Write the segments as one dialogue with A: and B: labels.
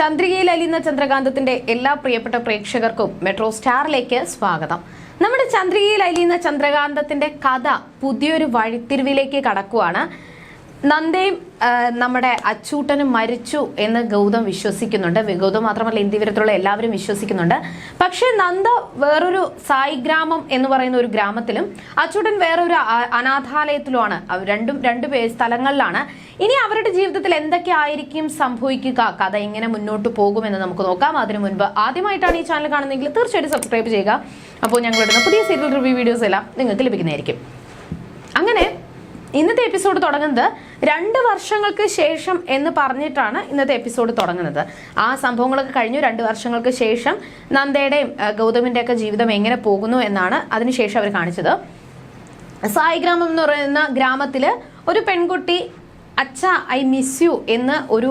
A: ചന്ദ്രികയിൽ അലിയുന്ന ചന്ദ്രകാന്തത്തിന്റെ എല്ലാ പ്രിയപ്പെട്ട പ്രേക്ഷകർക്കും മെട്രോ സ്റ്റാറിലേക്ക് സ്വാഗതം. നമ്മുടെ ചന്ദ്രികയിൽ അലിയുന്ന ചന്ദ്രകാന്തത്തിന്റെ കഥ പുതിയൊരു വഴിത്തിരിവിലേക്ക് കടക്കുവാണ്. നന്ദയും നമ്മുടെ അച്ചൂട്ടനും മരിച്ചു എന്ന് ഗൗതം വിശ്വസിക്കുന്നുണ്ട്. ഗൗതം മാത്രമല്ല ഇന്ത്യവിരത്തുള്ള എല്ലാവരും വിശ്വസിക്കുന്നുണ്ട്. പക്ഷേ നന്ദ വേറൊരു സായി ഗ്രാമം എന്ന് പറയുന്ന ഒരു ഗ്രാമത്തിലും അച്ചൂട്ടൻ വേറൊരു അനാഥാലയത്തിലുമാണ്. രണ്ടും രണ്ടു സ്ഥലങ്ങളിലാണ്. ഇനി അവരുടെ ജീവിതത്തിൽ എന്തൊക്കെ ആയിരിക്കും സംഭവിക്കുക? കഥ എങ്ങനെ മുന്നോട്ട് പോകുമെന്ന് നമുക്ക് നോക്കാം. അതിനു മുൻപ് ആദ്യമായിട്ടാണ് ഈ ചാനൽ കാണുന്നതെങ്കിൽ തീർച്ചയായിട്ടും സബ്സ്ക്രൈബ് ചെയ്യുക. അപ്പോൾ ഞങ്ങളിടുന്ന പുതിയ സീരിയൽ റിവ്യൂ വീഡിയോസ് എല്ലാം നിങ്ങൾക്ക് ലഭിക്കുന്നതായിരിക്കും. അങ്ങനെ ഇന്നത്തെ എപ്പിസോഡ് തുടങ്ങുന്നത് രണ്ട് വർഷങ്ങൾക്ക് ശേഷം എന്ന് പറഞ്ഞിട്ടാണ് ഇന്നത്തെ എപ്പിസോഡ് തുടങ്ങുന്നത്. ആ സംഭവങ്ങളൊക്കെ കഴിഞ്ഞു. രണ്ട് വർഷങ്ങൾക്ക് ശേഷം നന്ദയുടെയും ഒക്കെ ജീവിതം എങ്ങനെ പോകുന്നു എന്നാണ് അതിനുശേഷം അവർ കാണിച്ചത്. സായി ഗ്രാമം എന്ന് പറയുന്ന ഗ്രാമത്തിൽ ഒരു പെൺകുട്ടി അച്ഛ ഐ മിസ് യു എന്ന് ഒരു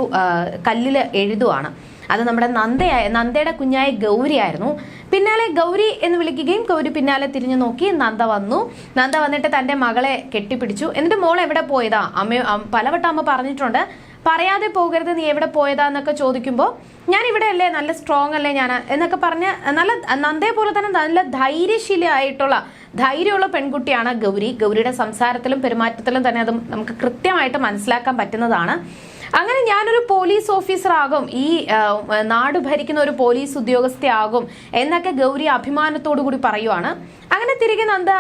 A: കല്ലിൽ എഴുതുവാണ്. അത് നമ്മുടെ നന്ദയായ നന്ദയുടെ കുഞ്ഞായ ഗൗരി ആയിരുന്നു പിന്നാലെ ഗൗരി എന്ന് വിളിക്കുകയും ഗൗരി പിന്നാലെ തിരിഞ്ഞു നോക്കി നന്ദ വന്നു. നന്ദ വന്നിട്ട് തന്റെ മകളെ കെട്ടിപ്പിടിച്ചു. എന്നിട്ട് മോൾ എവിടെ പോയതാ? അമ്മ പലവട്ടം അമ്മ പറഞ്ഞിട്ടുണ്ട്. പറയാതെ പോകരുത് നീ എവിടെ പോയതാ എന്നൊക്കെ ചോദിക്കുമ്പോൾ ഞാൻ ഇവിടെ അല്ലേ നല്ല സ്ട്രോങ് അല്ലേ ഞാൻ എന്നൊക്കെ പറഞ്ഞ് നല്ല നന്ദയെ പോലെ തന്നെ നല്ല ധൈര്യശീലമായിട്ടുള്ള ധൈര്യമുള്ള പെൺകുട്ടിയാണ് ഗൗരി. ഗൗരിയുടെ സംസാരത്തിലും പെരുമാറ്റത്തിലും തന്നെ അത് നമുക്ക് കൃത്യമായിട്ട് മനസ്സിലാക്കാൻ പറ്റുന്നതാണ്. അങ്ങനെ ഞാനൊരു പോലീസ് ഓഫീസർ ആകും. ഈ നാട് ഭരിക്കുന്ന ഒരു പോലീസ് ഉദ്യോഗസ്ഥയാകും എന്നൊക്കെ ഗൗരി അഭിമാനത്തോടു കൂടി പറയുവാണ്. അങ്ങനെ തിരികെ നന്ദ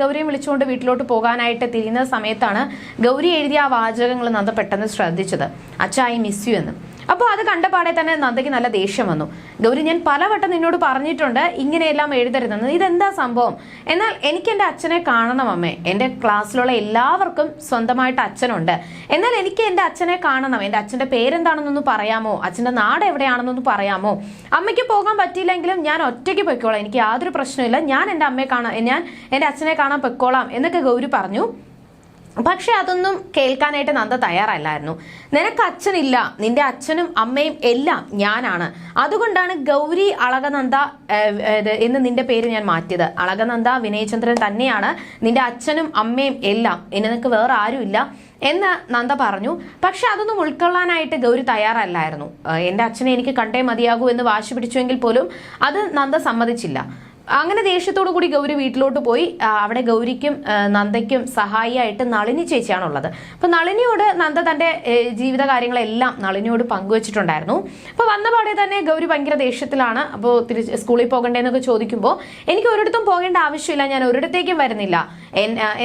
A: ഗൗരിയെ വിളിച്ചുകൊണ്ട് വീട്ടിലോട്ട് പോകാനായിട്ട് തിരിയുന്ന സമയത്താണ് ഗൗരി എഴുതിയ ആ വാചകങ്ങൾ നന്ദ പെട്ടെന്ന് ശ്രദ്ധിച്ചത്. അച്ഛ ഐ മിസ് യു എന്ന്. അപ്പോൾ അത് കണ്ടപാടെ തന്നെ നന്ദയ്ക്ക് നല്ല ദേഷ്യം വന്നു. ഗൗരി ഞാൻ പലവട്ടം നിന്നോട് പറഞ്ഞിട്ടുണ്ട് ഇങ്ങനെയെല്ലാം എഴുതരുതെന്ന്. ഇതെന്താ സംഭവം? എന്നാൽ എനിക്ക് എന്റെ അച്ഛനെ കാണണം അമ്മേ. എന്റെ ക്ലാസ്സിലുള്ള എല്ലാവർക്കും സ്വന്തമായിട്ട് അച്ഛനുണ്ട്. എന്നാൽ എനിക്ക് എന്റെ അച്ഛനെ കാണണം. എന്റെ അച്ഛന്റെ പേരെന്താണെന്നൊന്ന് പറയാമോ? അച്ഛന്റെ നാട് എവിടെയാണെന്നൊന്ന് പറയാമോ? അമ്മയ്ക്ക് പോകാൻ പറ്റിയില്ലെങ്കിലും ഞാൻ ഒറ്റയ്ക്ക് പൊയ്ക്കോളാം. എനിക്ക് യാതൊരു പ്രശ്നമില്ല ഞാൻ എന്റെ അമ്മയെ കാണാൻ ഞാൻ എന്റെ അച്ഛനെ കാണാൻ പൊയ്ക്കോളാം എന്നൊക്കെ ഗൗരി പറഞ്ഞു. പക്ഷെ അതൊന്നും കേൾക്കാനായിട്ട് നന്ദ തയ്യാറല്ലായിരുന്നു. നിനക്ക് അച്ഛനില്ല നിന്റെ അച്ഛനും അമ്മയും എല്ലാം ഞാനാണ്. അതുകൊണ്ടാണ് ഗൗരി അളകനന്ദ എന്ന് നിന്റെ പേര് ഞാൻ മാറ്റിയത്. അളകനന്ദ വിനയചന്ദ്രൻ തന്നെയാണ് നിന്റെ അച്ഛനും അമ്മയും എല്ലാം. ഇനി നിനക്ക് വേറെ ആരുമില്ല എന്ന് നന്ദ പറഞ്ഞു. പക്ഷെ അതൊന്നും ഉൾക്കൊള്ളാനായിട്ട് ഗൗരി തയ്യാറല്ലായിരുന്നു. എന്റെ അച്ഛനെ എനിക്ക് കണ്ടേ മതിയാകൂ എന്ന് വാശി പിടിച്ചുവെങ്കിൽ പോലും അത് നന്ദ സമ്മതിച്ചില്ല. അങ്ങനെ ദേഷ്യത്തോടു കൂടി ഗൗരി വീട്ടിലോട്ട് പോയി. അവിടെ ഗൗരിക്കും നന്ദയ്ക്കും സഹായിയായിട്ട് നളിനി ചേച്ചിയാണുള്ളത്. അപ്പൊ നളിനിയോട് നന്ദ തന്റെ ജീവിത കാര്യങ്ങളെല്ലാം നളിനിയോട് പങ്കുവച്ചിട്ടുണ്ടായിരുന്നു. അപ്പൊ വന്ന പാടെ തന്നെ ഗൗരി ഭയങ്കര ദേഷ്യത്തിലാണ്. അപ്പോൾ തിരിച്ച് സ്കൂളിൽ പോകണ്ടേന്നൊക്കെ ചോദിക്കുമ്പോൾ എനിക്ക് ഒരിടത്തും പോകേണ്ട ആവശ്യമില്ല. ഞാൻ ഒരിടത്തേക്കും വരുന്നില്ല.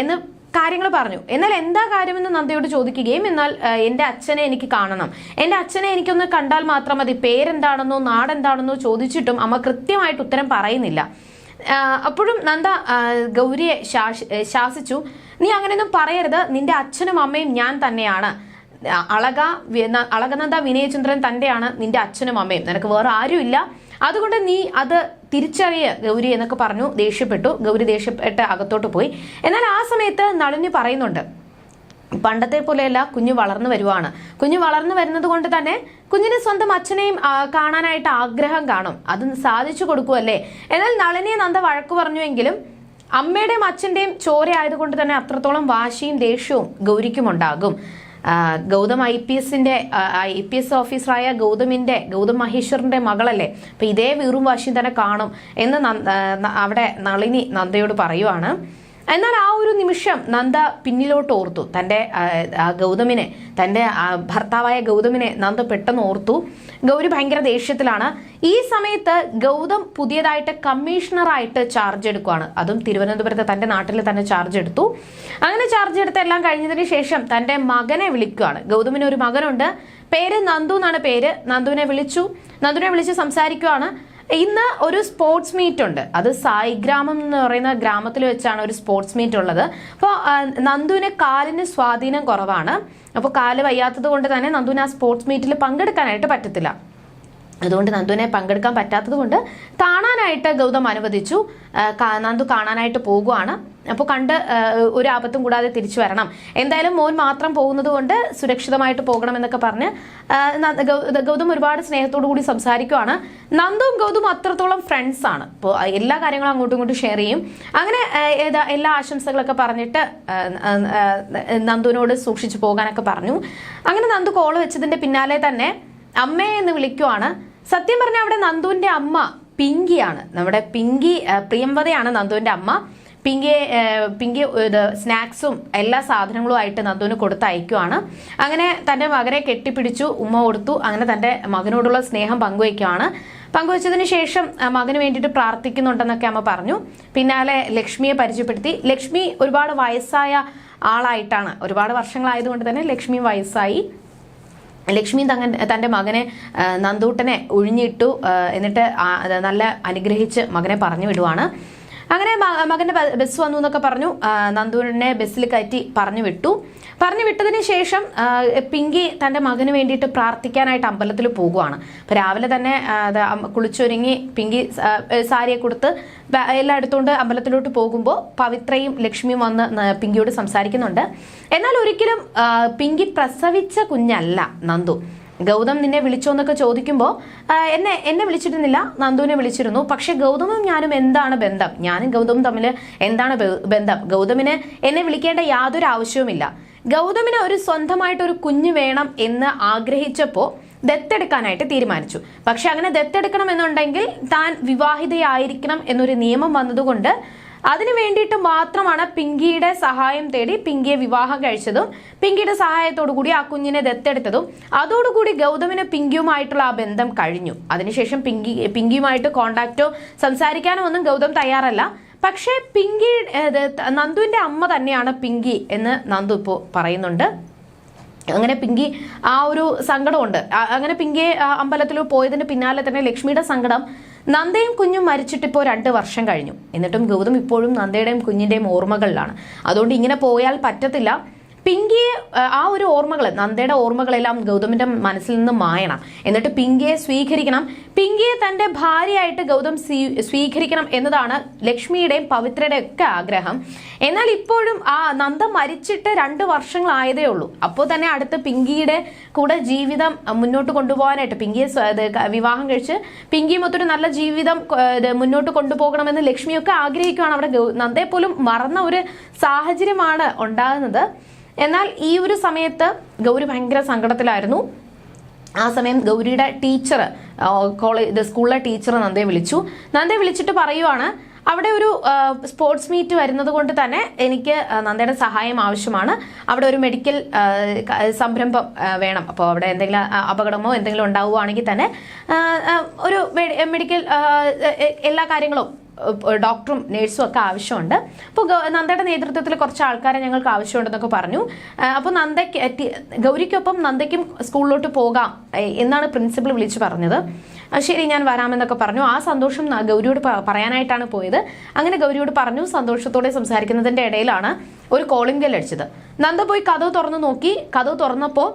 A: എന്ന് കാര്യങ്ങൾ പറഞ്ഞു. എന്നാൽ എന്താ കാര്യമെന്ന് നന്ദയോട് ചോദിക്കുകയും എന്നാൽ എന്റെ അച്ഛനെ എനിക്ക് കാണണം. എന്റെ അച്ഛനെ എനിക്കൊന്ന് കണ്ടാൽ മാത്രം മതി. പേരെന്താണെന്നോ നാടെന്താണെന്നോ ചോദിച്ചിട്ടും അമ്മ കൃത്യമായിട്ട് ഉത്തരം പറയുന്നില്ല. അപ്പോഴും നന്ദ ഗൗരിയെ ശാസിച്ചു. നീ അങ്ങനെയൊന്നും പറയരുത്. നിന്റെ അച്ഛനും അമ്മയും ഞാൻ തന്നെയാണ്. അളക അളകനന്ദ വിനയചന്ദ്രൻ തന്റെയാണ് നിന്റെ അച്ഛനും അമ്മയും. നിനക്ക് വേറെ ആരുമില്ല. അതുകൊണ്ട് നീ അത് തിരിച്ചറിയ ഗൗരി എന്നൊക്കെ പറഞ്ഞു ദേഷ്യപ്പെട്ടു. ഗൗരി ദേഷ്യപ്പെട്ട് അകത്തോട്ട് പോയി. എന്നാൽ ആ സമയത്ത് നളിനി പറയുന്നുണ്ട്. പണ്ടത്തെ പോലെയല്ല കുഞ്ഞു വളർന്നു വരുവാണ്. കുഞ്ഞു വളർന്നു വരുന്നത് കൊണ്ട് തന്നെ കുഞ്ഞിന് സ്വന്തം അച്ഛനെയും കാണാനായിട്ട് ആഗ്രഹം കാണും. അത് സാധിച്ചു കൊടുക്കുമല്ലേ എന്നാൽ നളിനിയെ നന്ദ വഴക്കു പറഞ്ഞുവെങ്കിലും അമ്മയുടെയും അച്ഛന്റെയും ചോര ആയതുകൊണ്ട് തന്നെ അത്രത്തോളം വാശിയും ദേഷ്യവും ഗൗരിക്കും ഉണ്ടാകും ഗൗതം ഐ പി എസിന്റെ ഐ പി എസ് ഓഫീസറായ ഗൗതമിന്റെ ഗൗതം മഹേശ്വറിന്റെ മകളല്ലേ? അപ്പൊ ഇതേ വീറും വാശിയും തന്നെ കാണും എന്ന് അവിടെ നളിനി നന്ദയോട് പറയുവാണ്. എന്നാൽ ആ ഒരു നിമിഷം നന്ദ പിന്നിലോട്ട് ഓർത്തു. തന്റെ ഗൗതമിനെ തന്റെ ഭർത്താവായ ഗൗതമിനെ നന്ദ പെട്ടെന്ന് ഓർത്തു. ഗൗരി ഭയങ്കര ദേഷ്യത്തിലാണ്. ഈ സമയത്ത് ഗൗതം പുതിയതായിട്ട് കമ്മീഷണറായിട്ട് ചാർജ് എടുക്കുകയാണ് അതും തിരുവനന്തപുരത്ത് തന്റെ നാട്ടിൽ തന്നെ ചാർജ് എടുത്തു. അങ്ങനെ ചാർജ് എടുത്ത് എല്ലാം കഴിഞ്ഞതിന് ശേഷം തന്റെ മകനെ വിളിക്കുകയാണ് ഗൗതമിന് ഒരു മകനുണ്ട്. പേര് നന്ദു എന്നാണ് പേര്. നന്ദുവിനെ വിളിച്ചു. നന്ദുവിനെ വിളിച്ച് സംസാരിക്കുകയാണ് ഇന്ന് ഒരു സ്പോർട്സ് മീറ്റ് ഉണ്ട്. അത് സായി ഗ്രാമം എന്ന് പറയുന്ന ഗ്രാമത്തിൽ വെച്ചാണ് ഒരു സ്പോർട്സ് മീറ്റ് ഉള്ളത്. അപ്പോൾ നന്ദുവിന് കാലിന് സ്വാധീനം കുറവാണ്. അപ്പോൾ കാൽ വയ്യാത്തത് കൊണ്ട് തന്നെ നന്ദുവിന് ആ സ്പോർട്സ് മീറ്റിൽ പങ്കെടുക്കാനായിട്ട് പറ്റത്തില്ല. അതുകൊണ്ട് നന്ദുവിനെ പങ്കെടുക്കാൻ പറ്റാത്തത് കൊണ്ട് കാണാനായിട്ട് ഗൗതം അനുവദിച്ചു. നന്ദു കാണാനായിട്ട് പോകുവാണ്. അപ്പോൾ കണ്ട് ഒരു ആപത്തും കൂടാതെ തിരിച്ചു വരണം. എന്തായാലും മോൻ മാത്രം പോകുന്നത് കൊണ്ട് സുരക്ഷിതമായിട്ട് പോകണം എന്നൊക്കെ പറഞ്ഞ് ഗൗതം ഒരുപാട് സ്നേഹത്തോടു കൂടി സംസാരിക്കുവാണ്. നന്ദും ഗൗതം അത്രത്തോളം ഫ്രണ്ട്സ് ആണ്. അപ്പോൾ എല്ലാ കാര്യങ്ങളും അങ്ങോട്ടും ഇങ്ങോട്ടും ഷെയർ ചെയ്യും. അങ്ങനെ എല്ലാ ആശംസകളൊക്കെ പറഞ്ഞിട്ട് നന്ദുവിനോട് സൂക്ഷിച്ചു പോകാനൊക്കെ പറഞ്ഞു. അങ്ങനെ നന്ദു കോൾ വെച്ചതിന്റെ പിന്നാലെ തന്നെ അമ്മയെ എന്ന് വിളിക്കുവാണ്. സത്യം പറഞ്ഞാൽ അവിടെ നന്ദുവിന്റെ അമ്മ പിങ്കിയാണ്. നമ്മുടെ പിങ്കി പ്രിയംവതയാണ് നന്ദുവിന്റെ അമ്മ. പിങ്കിയെ പിങ്കി ഇത് സ്നാക്സും എല്ലാ സാധനങ്ങളും ആയിട്ട് നന്ദുവിന് കൊടുത്ത് അയക്കുവാണ് അങ്ങനെ തന്റെ മകനെ കെട്ടിപ്പിടിച്ചു ഉമ്മ കൊടുത്തു. അങ്ങനെ തന്റെ മകനോടുള്ള സ്നേഹം പങ്കുവയ്ക്കുവാണ്. പങ്കുവച്ചതിന് ശേഷം മകന് വേണ്ടിയിട്ട് പ്രാർത്ഥിക്കുന്നുണ്ടെന്നൊക്കെ അമ്മ പറഞ്ഞു. പിന്നാലെ ലക്ഷ്മിയെ പരിചയപ്പെടുത്തി. ലക്ഷ്മി ഒരുപാട് വയസ്സായ ആളായിട്ടാണ്. ഒരുപാട് വർഷങ്ങളായതുകൊണ്ട് തന്നെ ലക്ഷ്മി വയസ്സായി. ലക്ഷ്മി തങ്ങൻ തന്റെ മകനെ നന്ദൂട്ടനെ ഒഴിഞ്ഞിട്ടു എന്നിട്ട് നല്ല അനുഗ്രഹിച്ച് മകനെ പറഞ്ഞു വിടുവാണ്. അങ്ങനെ മകന്റെ ബസ് വന്നു എന്നൊക്കെ പറഞ്ഞു. നന്ദൂരിനെ ബസ്സിൽ കയറ്റി പറഞ്ഞു വിട്ടു. പറഞ്ഞു വിട്ടതിന് ശേഷം പിങ്കി തന്റെ മകന് വേണ്ടിയിട്ട് പ്രാർത്ഥിക്കാനായിട്ട് അമ്പലത്തിൽ പോകുവാണ്. അപ്പോൾ രാവിലെ തന്നെ കുളിച്ചൊരുങ്ങി പിങ്കി സാരിയെ കൊടുത്ത് എല്ലാം എടുത്തുകൊണ്ട് അമ്പലത്തിലോട്ട് പോകുമ്പോൾ പവിത്രയും ലക്ഷ്മിയും വന്ന് പിങ്കിയോട് സംസാരിക്കുന്നുണ്ട്. എന്നാൽ ഒരിക്കലും പിങ്കി പ്രസവിച്ച കുഞ്ഞല്ല നന്ദു. ഗൗതം നിന്നെ വിളിച്ചോ എന്നൊക്കെ ചോദിക്കുമ്പോൾ എന്നെ എന്നെ വിളിച്ചിരുന്നില്ല. നന്ദുവിനെ വിളിച്ചിരുന്നു. പക്ഷെ ഗൗതമും ഞാനും എന്താണ് ബന്ധം? ഞാനും ഗൗതമും തമ്മിൽ എന്താണ് ബന്ധം? ഗൗതമിന് എന്നെ വിളിക്കേണ്ട യാതൊരു ആവശ്യവുമില്ല. ഗൗതമിന് ഒരു സ്വന്തമായിട്ട് ഒരു കുഞ്ഞ് വേണം എന്ന് ആഗ്രഹിച്ചപ്പോൾ ദത്തെടുക്കാനായിട്ട് തീരുമാനിച്ചു. പക്ഷെ അങ്ങനെ ദത്തെടുക്കണം എന്നുണ്ടെങ്കിൽ താൻ വിവാഹിതയായിരിക്കണം എന്നൊരു നിയമം വന്നതുകൊണ്ട് അതിനു വേണ്ടിയിട്ട് മാത്രമാണ് പിങ്കിയുടെ സഹായം തേടി പിങ്കിയെ വിവാഹം കഴിച്ചതും പിങ്കിയുടെ സഹായത്തോടു കൂടി ആ കുഞ്ഞിനെ ദത്തെടുത്തതും അതോടുകൂടി ഗൗതമിന് പിങ്കിയുമായിട്ടുള്ള ആ ബന്ധം കഴിഞ്ഞു. അതിനുശേഷം പിങ്കി പിങ്കിയുമായിട്ട് കോണ്ടാക്റ്റോ സംസാരിക്കാനോ ഒന്നും ഗൗതം തയ്യാറല്ല. പക്ഷേ പിങ്കി നന്ദുവിന്റെ അമ്മ തന്നെയാണ് പിങ്കി എന്ന് നന്ദു ഇപ്പോൾ പറയുന്നുണ്ട്. അങ്ങനെ പിങ്കി ആ ഒരു സങ്കടമുണ്ട്. അങ്ങനെ പിങ്കിയെ അമ്പലത്തിൽ പോയതിന് പിന്നാലെ തന്നെ ലക്ഷ്മിയുടെ സങ്കടം നന്ദയും കുഞ്ഞും മരിച്ചിട്ടിപ്പോൾ രണ്ട് വർഷം കഴിഞ്ഞു. എന്നിട്ടും ഗൗതം ഇപ്പോഴും നന്ദയുടെയും കുഞ്ഞിന്റെയും ഓർമ്മകളിലാണ്. അതുകൊണ്ട് ഇങ്ങനെ പോയാൽ പറ്റത്തില്ല. പിങ്കിയെ ആ, ഒരു ഓർമ്മകൾ നന്ദയുടെ ഓർമ്മകളെല്ലാം ഗൗതമിന്റെ മനസ്സിൽ നിന്ന് മായണം. എന്നിട്ട് പിങ്കിയെ സ്വീകരിക്കണം. പിങ്കിയെ തന്റെ ഭാര്യയായിട്ട് ഗൗതം സ്വീകരിക്കണം എന്നതാണ് ലക്ഷ്മിയുടെയും പവിത്രയുടെയും ഒക്കെ ആഗ്രഹം. എന്നാൽ ഇപ്പോഴും ആ നന്ദ മരിച്ചിട്ട് രണ്ട് വർഷങ്ങളായതേ ഉള്ളൂ. അപ്പോൾ തന്നെ അടുത്ത് പിങ്കിയുടെ കൂടെ ജീവിതം മുന്നോട്ട് കൊണ്ടുപോകാനായിട്ട് പിങ്കിയെ വിവാഹം കഴിച്ച് പിങ്കിയും ഒത്തൊരു നല്ല ജീവിതം മുന്നോട്ട് കൊണ്ടുപോകണമെന്ന് ലക്ഷ്മിയൊക്കെ ആഗ്രഹിക്കുകയാണ് അവിടെ നന്ദയെ പോലും മറന്ന ഒരു സാഹചര്യമാണ് ഉണ്ടാകുന്നത്. എന്നാൽ ഈ ഒരു സമയത്ത് ഗൗരി ഭയങ്കര സങ്കടത്തിലായിരുന്നു. ആ സമയം ഗൗരിയുടെ ടീച്ചർ കോളേജ് സ്കൂളിലെ ടീച്ചർ നന്ദയെ വിളിച്ചു. നന്ദയെ വിളിച്ചിട്ട് പറയുവാണ് അവിടെ ഒരു സ്പോർട്സ് മീറ്റ് വരുന്നത് കൊണ്ട് തന്നെ എനിക്ക് നന്ദയുടെ സഹായം ആവശ്യമാണ്. അവിടെ ഒരു മെഡിക്കൽ സംരംഭം വേണം. അപ്പോൾ അവിടെ എന്തെങ്കിലും അപകടമോ എന്തെങ്കിലും ഉണ്ടാവുകയാണെങ്കിൽ തന്നെ ഒരു മെഡിക്കൽ എല്ലാ കാര്യങ്ങളും ഡോക്ടറും നേഴ്സും ഒക്കെ ആവശ്യമുണ്ട്. അപ്പോൾ നന്ദയുടെ നേതൃത്വത്തിൽ കുറച്ച് ആൾക്കാരെ ഞങ്ങൾക്ക് ആവശ്യമുണ്ടെന്നൊക്കെ പറഞ്ഞു. അപ്പോൾ നന്ദയ്ക്ക് ഗൗരിക്കൊപ്പം നന്ദയ്ക്കും സ്കൂളിലോട്ട് പോകാം എന്നാണ് പ്രിൻസിപ്പൾ വിളിച്ചു പറഞ്ഞത്. ശരി ഞാൻ വരാമെന്നൊക്കെ പറഞ്ഞു. ആ സന്തോഷം ഗൗരിയോട് പറയാനായിട്ടാണ് പോയത്. അങ്ങനെ ഗൗരിയോട് പറഞ്ഞു സന്തോഷത്തോടെ സംസാരിക്കുന്നതിന്റെ ഇടയിലാണ് ഒരു കോളിംഗ് ബെൽ അടിച്ചത്. നന്ദ പോയി കഥവ് തുറന്നു നോക്കി. കഥവ് തുറന്നപ്പോൾ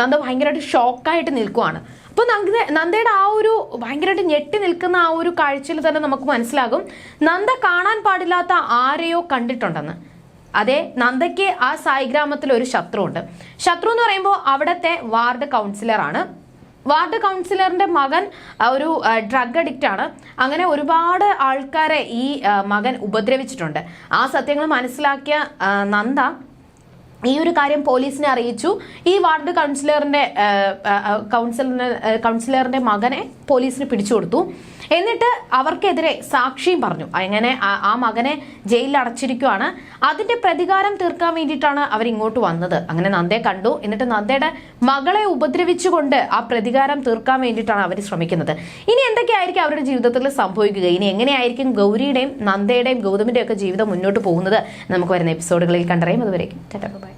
A: നന്ദ ഭയങ്കരമായിട്ട് ഷോക്കായിട്ട് നിൽക്കുവാണ്. അപ്പൊ നന്ദ നന്ദയുടെ ആ ഒരു ഭയങ്കരമായിട്ട് ഞെട്ടി നിൽക്കുന്ന ആ ഒരു കാഴ്ചയിൽ തന്നെ നമുക്ക് മനസ്സിലാകും. നന്ദ കാണാൻ പാടില്ലാത്ത ആരെയോ കണ്ടിട്ടുണ്ടെന്ന്. അതെ നന്ദയ്ക്ക് ആ സായി ഗ്രാമത്തിൽ ഒരു ശത്രുവുണ്ട്. ശത്രു എന്ന് പറയുമ്പോൾ അവിടുത്തെ വാർഡ് കൗൺസിലറാണ് വാർഡ് കൗൺസിലറിന്റെ മകൻ ഒരു ഡ്രഗ് അഡിക്റ്റ് ആണ്. അങ്ങനെ ഒരുപാട് ആൾക്കാരെ ഈ മകൻ ഉപദ്രവിച്ചിട്ടുണ്ട്. ആ സത്യങ്ങൾ മനസ്സിലാക്കിയ നന്ദ ഈ ഒരു കാര്യം പോലീസിനെ അറിയിച്ചു. ഈ വാർഡ് കൗൺസിലറിന്റെ കൗൺസിലറിന്റെ കൗൺസിലറിന്റെ മകനെ പോലീസിന് പിടിച്ചു കൊടുത്തു എന്നിട്ട് അവർക്കെതിരെ സാക്ഷിയും പറഞ്ഞു. അങ്ങനെ ആ- മകനെ ജയിലിൽ അടച്ചിരിക്കുവാണ് അതിന്റെ പ്രതികാരം തീർക്കാൻ വേണ്ടിയിട്ടാണ് അവർ ഇങ്ങോട്ട് വന്നത്. അങ്ങനെ നന്ദയെ കണ്ടു. എന്നിട്ട് നന്ദയുടെ മകളെ ഉപദ്രവിച്ചുകൊണ്ട് ആ പ്രതികാരം തീർക്കാൻ വേണ്ടിയിട്ടാണ് അവർ ശ്രമിക്കുന്നത്. ഇനി എന്തൊക്കെയായിരിക്കും അവരുടെ ജീവിതത്തിൽ സംഭവിക്കുക? ഇനി എങ്ങനെയായിരിക്കും ഗൗരിയുടെയും നന്ദയുടെയും ഗൗതമിന്റെയും ഒക്കെ ജീവിതം മുന്നോട്ട് പോകുന്നത്? നമുക്ക് വരുന്ന എപ്പിസോഡുകളിൽ കണ്ടറിയാം. അതുവരേക്കും. ബൈ.